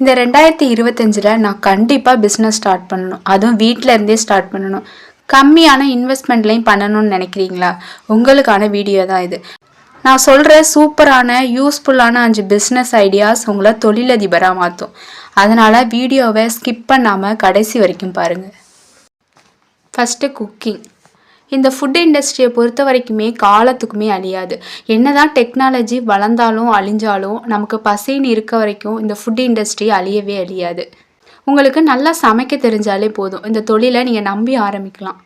இந்த ரெண்டாயிரத்தி இருபத்தஞ்சில் நான் கண்டிப்பாக பிஸ்னஸ் ஸ்டார்ட் பண்ணணும். அதுவும் வீட்டில் இருந்தே ஸ்டார்ட் பண்ணணும். கம்மியான இன்வெஸ்ட்மெண்ட்லையும் பண்ணணும்னு நினைக்கிறீங்களா? உங்களுக்கான வீடியோ தான் இது. நான் சொல்கிற சூப்பரான யூஸ்ஃபுல்லான அஞ்சு பிஸ்னஸ் ஐடியாஸ் உங்களை தொழிலதிபராக மாற்றும் அதனால் வீடியோவை ஸ்கிப் பண்ணாமல் கடைசி வரைக்கும் பாருங்கள் ஃபஸ்ட்டு குக்கிங் இந்த ஃபுட் இண்டஸ்ட்ரியை பொறுத்த வரைக்குமே காலத்துக்குமே அழியாது. என்னதான் டெக்னாலஜி வளர்ந்தாலும் அழிஞ்சாலும் நமக்கு பசின்னு இருக்க வரைக்கும் இந்த ஃபுட் இண்டஸ்ட்ரி அழியவே அழியாது. உங்களுக்கு நல்லா சமைக்க தெரிஞ்சாலே போதும். இந்த தொழிலை நீங்கள் நம்பி ஆரம்பிக்கலாம்.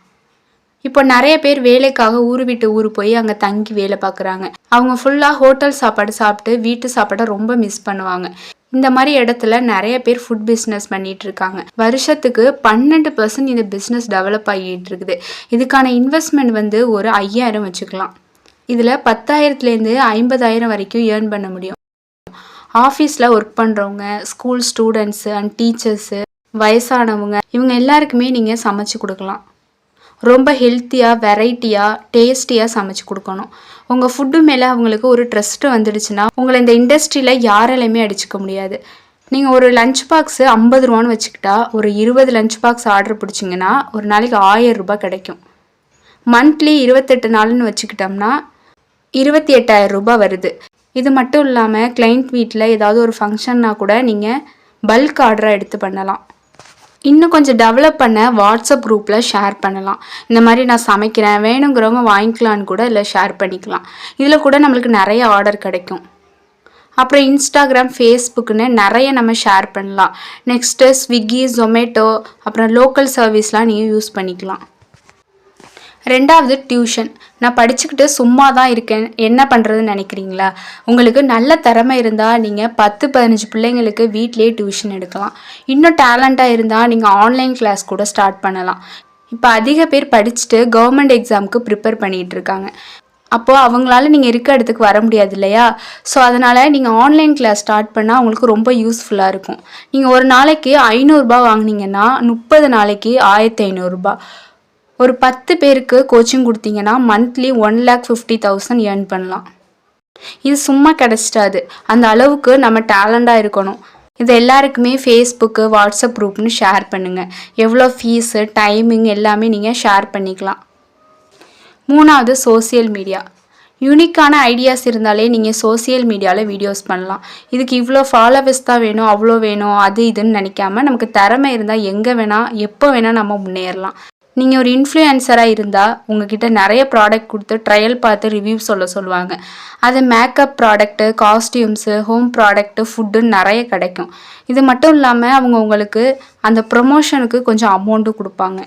இப்போ நிறைய பேர் வேலைக்காக ஊர் விட்டு ஊர் போய் அங்கே தங்கி வேலை பார்க்குறாங்க. அவங்க ஃபுல்லாக ஹோட்டல் சாப்பாடு சாப்பிட்டு வீட்டு சாப்பாடை ரொம்ப மிஸ் பண்ணுவாங்க. இந்த மாதிரி இடத்துல நிறைய பேர் ஃபுட் பிஸ்னஸ் பண்ணிட்டு இருக்காங்க. வருஷத்துக்கு பன்னெண்டு பர்சன்ட் இந்த பிஸ்னஸ் டெவலப் ஆகிட்டு இருக்குது. இதுக்கான இன்வெஸ்ட்மெண்ட் வந்து ஒரு ஐயாயிரம் வச்சுக்கலாம். இதில் பத்தாயிரத்துலேருந்து ஐம்பதாயிரம் வரைக்கும் ஏர்ன் பண்ண முடியும். ஆஃபீஸில் ஒர்க் பண்ணுறவங்க ஸ்கூல் ஸ்டூடெண்ட்ஸு அண்ட் டீச்சர்ஸு வயசானவங்க இவங்க எல்லாருக்குமே நீங்கள் சமைச்சு கொடுக்கலாம். ரொம்ப ஹெல்த்தியாக வெரைட்டியாக டேஸ்டியாக சமைச்சு கொடுக்கணும். உங்கள் ஃபுட்டு மேலே அவங்களுக்கு ஒரு ட்ரஸ்ட்டு வந்துடுச்சுன்னா உங்களை இந்த இண்டஸ்ட்ரியில் யாராலையுமே அடிச்சுக்க முடியாது. நீங்கள் ஒரு லஞ்ச் பாக்ஸு ஐம்பது ரூபான்னு வச்சுக்கிட்டா ஒரு இருபது லஞ்ச் பாக்ஸ் ஆர்டர் பிடிச்சிங்கன்னா ஒரு நாளைக்கு ஆயிரம் ரூபாய் கிடைக்கும். மந்த்லி இருபத்தெட்டு நாள்னு வச்சுக்கிட்டோம்னா இருபத்தி எட்டாயிரம் ரூபாய் வருது. இது மட்டும் இல்லாமல் கிளைண்ட் வீட்டில் ஏதாவது ஒரு ஃபங்க்ஷன்னா கூட நீங்கள் பல்க் ஆர்டராக எடுத்து பண்ணலாம். இன்னும் கொஞ்சம் டெவலப் பண்ண வாட்ஸ்அப் குரூப்பில் ஷேர் பண்ணலாம். இந்த மாதிரி நான் சமைக்கிறேன் வேணுங்கிறவங்க வாங்கிக்கலான்னு கூட இதில் ஷேர் பண்ணிக்கலாம். இதில் கூட நம்மளுக்கு நிறைய ஆர்டர் கிடைக்கும். அப்புறம் இன்ஸ்டாகிராம் ஃபேஸ்புக்குன்னு நிறைய நம்ம ஷேர் பண்ணலாம். நெக்ஸ்ட்டு ஸ்விக்கி ஜொமேட்டோ அப்புறம் லோக்கல் சர்வீஸ்லாம் நீங்கள் யூஸ் பண்ணிக்கலாம். ரெண்டாவது டியூஷன். நான் படிச்சுக்கிட்டு சும்மா தான் இருக்கேன். என்ன பண்ணுறதுன்னு நினைக்கிறீங்களா? உங்களுக்கு நல்ல திறமை இருந்தால் நீங்கள் பத்து பதினஞ்சு பிள்ளைங்களுக்கு வீட்டிலேயே டியூஷன் எடுக்கலாம். இன்னும் டேலண்ட்டாக இருந்தால் நீங்கள் ஆன்லைன் கிளாஸ் கூட ஸ்டார்ட் பண்ணலாம். இப்போ அதிக பேர் படிச்சுட்டு கவர்மெண்ட் எக்ஸாமுக்கு ப்ரிப்பேர் பண்ணிகிட்டு இருக்காங்க. அப்போது அவங்களால நீங்கள் இருக்க இடத்துக்கு வர முடியாது இல்லையா? ஸோ அதனால் நீங்கள் ஆன்லைன் கிளாஸ் ஸ்டார்ட் பண்ணால் உங்களுக்கு ரொம்ப யூஸ்ஃபுல்லாக இருக்கும். நீங்கள் ஒரு நாளைக்கு ஐநூறுரூபா வாங்குனீங்கன்னா முப்பது நாளைக்கு ஆயிரத்தி ஐநூறுரூபா ஒரு பத்து பேருக்கு கோச்சிங் கொடுத்தீங்கன்னா monthly one lakh fifty thousand earn பண்ணலாம். இது சும்மா கிடச்சிட்டாது அந்த அளவுக்கு நம்ம டேலண்டாக இருக்கணும். இது எல்லாருக்குமே ஃபேஸ்புக்கு வாட்ஸ்அப் குரூப்னு ஷேர் பண்ணுங்கள் எவ்வளோ ஃபீஸு டைமிங் எல்லாமே நீங்கள் ஷேர் பண்ணிக்கலாம். மூணாவது சோசியல் மீடியா யூனிக்கான ஐடியாஸ் இருந்தாலே நீங்கள் சோசியல் மீடியாவில் வீடியோஸ் பண்ணலாம். இதுக்கு இவ்வளோ ஃபாலோவர்ஸ் தான் வேணும் அவ்வளோ வேணும் அது இதுன்னு நினைக்காம நமக்கு திறமை இருந்தால் எங்கே வேணால் எப்போ வேணால் நம்ம முன்னேறலாம். நீங்கள் ஒரு இன்ஃப்ளூயன்சராக இருந்தால் உங்ககிட்ட நிறைய ப்ராடக்ட் கொடுத்து ட்ரையல் பார்த்து ரிவ்யூ சொல்ல சொல்லுவாங்க. அது makeup product costumes home product ஃபுட்டுன்னு நிறைய கிடைக்கும். இது மட்டும் இல்லாமல் அவங்க உங்களுக்கு அந்த ப்ரொமோஷனுக்கு கொஞ்சம் அமௌண்ட்டும் கொடுப்பாங்க.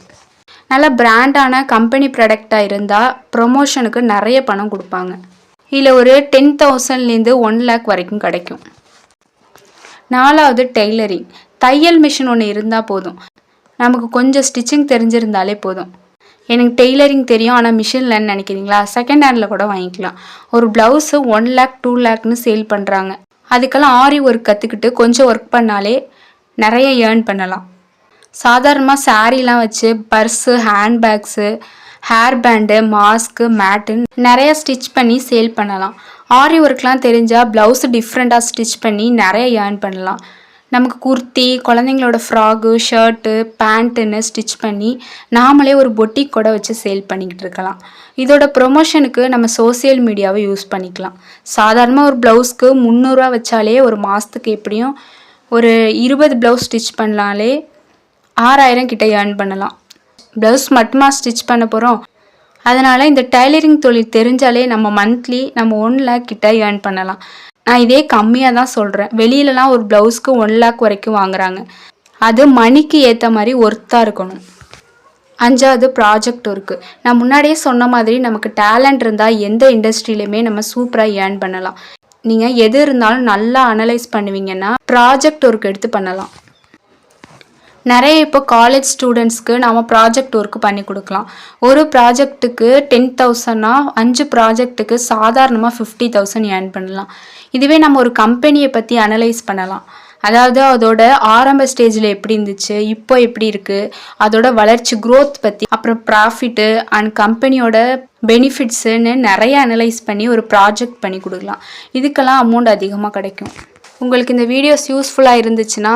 நல்ல பிராண்டான கம்பெனி ப்ராடக்டாக இருந்தால் ப்ரொமோஷனுக்கு நிறைய பணம் கொடுப்பாங்க. இதில் ஒரு டென் தௌசண்ட்லேருந்து ஒன் லேக் வரைக்கும் கிடைக்கும். நாலாவது டெய்லரிங் தையல் மிஷின் ஒன்று இருந்தால் போதும். நமக்கு கொஞ்சம் ஸ்டிச்சிங் தெரிஞ்சிருந்தாலே போதும். எனக்கு டெய்லரிங் தெரியும் ஆனால் மிஷின்லன்னு நினைக்கிறீங்களா? செகண்ட் ஹேண்டில் கூட வாங்கிக்கலாம். ஒரு ப்ளவுஸு ஒன் லேக் டூ லேக்னு சேல் பண்ணுறாங்க அதுக்கெல்லாம் ஆரி ஒர்க் கற்றுக்கிட்டு கொஞ்சம் ஒர்க் பண்ணாலே நிறைய ஏர்ன் பண்ணலாம். சாதாரணமாக சாரீலாம் வச்சு purse handbags hair band mask மேட்டுன்னு நிறைய ஸ்டிச் பண்ணி சேல் பண்ணலாம். ஆரி ஒர்க்லாம் தெரிஞ்சால் ப்ளவுஸு டிஃப்ரெண்ட்டாக ஸ்டிச் பண்ணி நிறைய ஏர்ன் பண்ணலாம். நமக்கு குர்த்தி குழந்தைங்களோட ஃப்ராகு ஷர்ட்டு பேண்ட்டுன்னு ஸ்டிச் பண்ணி நாமளே ஒரு பொட்டிக் கூட வச்சு சேல் பண்ணிக்கிட்டு இருக்கலாம். இதோட ப்ரொமோஷனுக்கு நம்ம சோசியல் மீடியாவை யூஸ் பண்ணிக்கலாம். சாதாரணமாக ஒரு ப்ளவுஸ்க்கு முந்நூறுரூவா வச்சாலே ஒரு மாதத்துக்கு எப்படியும் ஒரு இருபது ப்ளவுஸ் ஸ்டிச் பண்ணலாலே ஆறாயிரம் கிட்ட ஏர்ன் பண்ணலாம். ப்ளவுஸ் மட்டுமா ஸ்டிச் பண்ண போகிறோம் அதனால் இந்த டைலரிங் தொழில் தெரிஞ்சாலே நம்ம மந்த்லி நம்ம ஒன் லேக் கிட்ட ஏர்ன் பண்ணலாம். நான் இதே கம்மியாக தான் சொல்கிறேன் வெளியிலலாம் ஒரு ப்ளவுஸ்க்கு ஒன் லேக் வரைக்கும் வாங்குறாங்க. அது மணிக்கு ஏற்ற மாதிரி ஒர்த்தாக இருக்கணும். அஞ்சாவது ப்ராஜெக்ட் ஒர்க்கு நான் முன்னாடியே சொன்ன மாதிரி நமக்கு டேலண்ட் இருந்தால் எந்த இண்டஸ்ட்ரியிலையுமே நம்ம சூப்பராக ஏர்ன் பண்ணலாம். நீங்கள் எது இருந்தாலும் நல்லா அனலைஸ் பண்ணுவீங்கன்னா ப்ராஜெக்ட் ஒர்க் எடுத்து பண்ணலாம். நிறைய இப்போ காலேஜ் ஸ்டூடெண்ட்ஸ்க்கு நாம் ப்ராஜெக்ட் ஒர்க் பண்ணி கொடுக்கலாம். ஒரு ப்ராஜெக்ட்டுக்கு டென் தௌசண்ட்னா அஞ்சு ப்ராஜெக்ட்டுக்கு சாதாரணமாக ஃபிஃப்டி தௌசண்ட் ஏர்ன் பண்ணலாம். இதுவே நம்ம ஒரு கம்பெனியை பற்றி அனலைஸ் பண்ணலாம். அதாவது அதோட ஆரம்ப ஸ்டேஜில் எப்படி இருந்துச்சு இப்போ எப்படி இருக்குது அதோட வளர்ச்சி க்ரோத் பற்றி அப்புறம் ப்ராஃபிட்டு அண்ட் கம்பெனியோட பெனிஃபிட்ஸுன்னு நிறைய அனலைஸ் பண்ணி ஒரு ப்ராஜெக்ட் பண்ணி கொடுக்கலாம். இதுக்கெல்லாம் அமௌண்ட் அதிகமாக கிடைக்கும். உங்களுக்கு இந்த வீடியோஸ் யூஸ்ஃபுல்லாக இருந்துச்சுன்னா